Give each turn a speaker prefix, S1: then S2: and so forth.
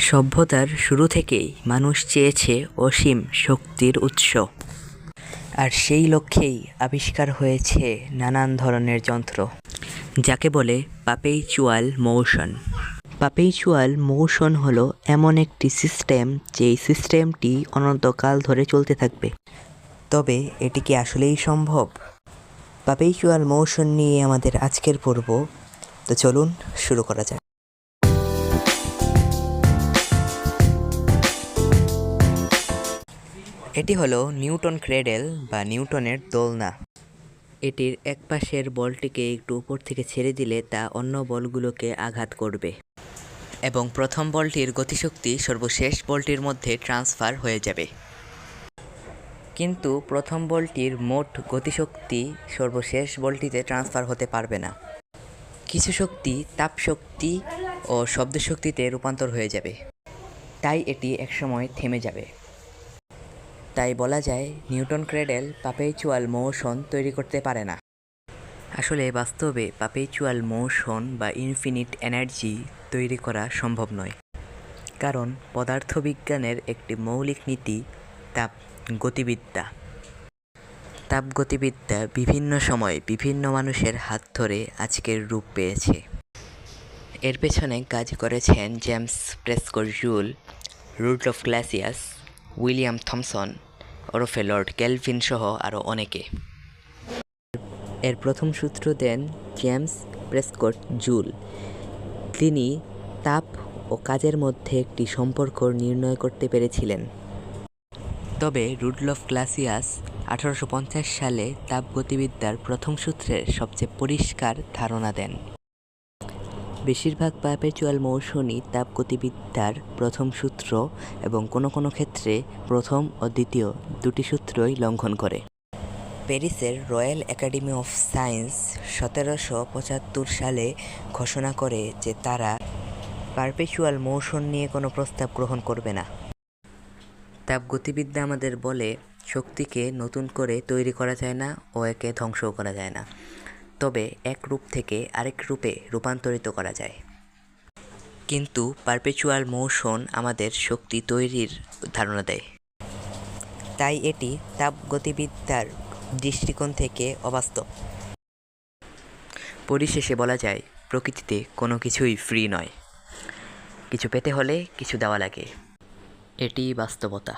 S1: সভ্যতার শুরু থেকেই মানুষ চেয়েছে অসীম শক্তির উৎস। আর সেই লক্ষ্যেই আবিষ্কার হয়েছে নানান ধরনের যন্ত্র। যাকে বলে পাপেইচুয়াল মোশন। পাপেইচুয়াল মোশন হলো এমন একটি সিস্টেম যেই সিস্টেমটি অনন্তকাল ধরে চলতে থাকবে। তবে এটি কি আসলেই সম্ভব? পাপেইচুয়াল মোশন নিয়ে আমাদের আজকের পর্ব। তো চলুন শুরু করা যাক। এটি হলো নিউটন ক্রেডেল বা নিউটনের দোলনা। এটির এক পাশের বলটিকে একটু উপর থেকে ছেড়ে দিলে তা অন্য বলগুলোকে আঘাত করবে। এবং প্রথম বলটির গতিশক্তি সর্বশেষ বলটির মধ্যে ট্রান্সফার হয়ে যাবে। কিন্তু প্রথম বলটির মোট গতিশক্তি সর্বশেষ বলটিতে ট্রান্সফার হতে পারবে না। কিছু শক্তি তাপ শক্তি ও শব্দ শক্তিতে রূপান্তর হয়ে যাবে। তাই এটি একসময় থেমে যাবে। তাই বলা যায়, নিউটন ক্রেডেল পাপেচুয়াল মোশন তৈরি করতে পারে না। আসলে বাস্তবে পাপেচুয়াল মোশন বা ইনফিনিট এনার্জি তৈরি করা সম্ভব নয়। কারণ পদার্থবিজ্ঞানের একটি মৌলিক নীতি তাপ গতিবিদ্যা। তাপগতিবিদ্যা বিভিন্ন সময় বিভিন্ন মানুষের হাত ধরে আজকের রূপ পেয়েছে। এর পেছনে কাজ করেছেন James Prescott Joule Rudolf Clausius William Thomson ওরফে লর্ড ক্যালভিন সহ আরও অনেকে। এর প্রথম সূত্র দেন জেমস প্রেসকট জুল। তিনি তাপ ও কাজের মধ্যে একটি সম্পর্ক নির্ণয় করতে পেরেছিলেন। তবে রুডলফ ক্লাসিয়াস আঠারোশো পঞ্চাশ সালে তাপগতিবিদ্যার প্রথম সূত্রের সবচেয়ে পরিষ্কার ধারণা দেন। বেশিরভাগ পারপেচুয়াল মৌসুমই তাপগতিবিদ্যার প্রথম সূত্র এবং কোনো কোনো ক্ষেত্রে প্রথম ও দ্বিতীয় দুটি সূত্রই লঙ্ঘন করে। প্যারিসের রয়্যাল একাডেমি অফ সায়েন্স সতেরোশো পঁচাত্তর সালে ঘোষণা করে যে তারা পারপেচুয়াল মৌসুম নিয়ে কোনো প্রস্তাব গ্রহণ করবে না। তাপগতিবিদ্যা আমাদের বলে শক্তিকে নতুন করে তৈরি করা যায় না ও একে ধ্বংসও করা যায় না। তবে এক রূপ থেকে আরেক রূপে রূপান্তরিত করা যায়। কিন্তু পারপেচুয়াল মোশন আমাদের শক্তি তৈরির ধারণা দেয়। তাই এটি তাপগতিবিদ্যার দৃষ্টিকোণ থেকে অবাস্তব। পরিশেষে বলা যায়, প্রকৃতিতে কোনো কিছুই ফ্রি নয়। কিছু পেতে হলে কিছু দেওয়া লাগে। এটি বাস্তবতা।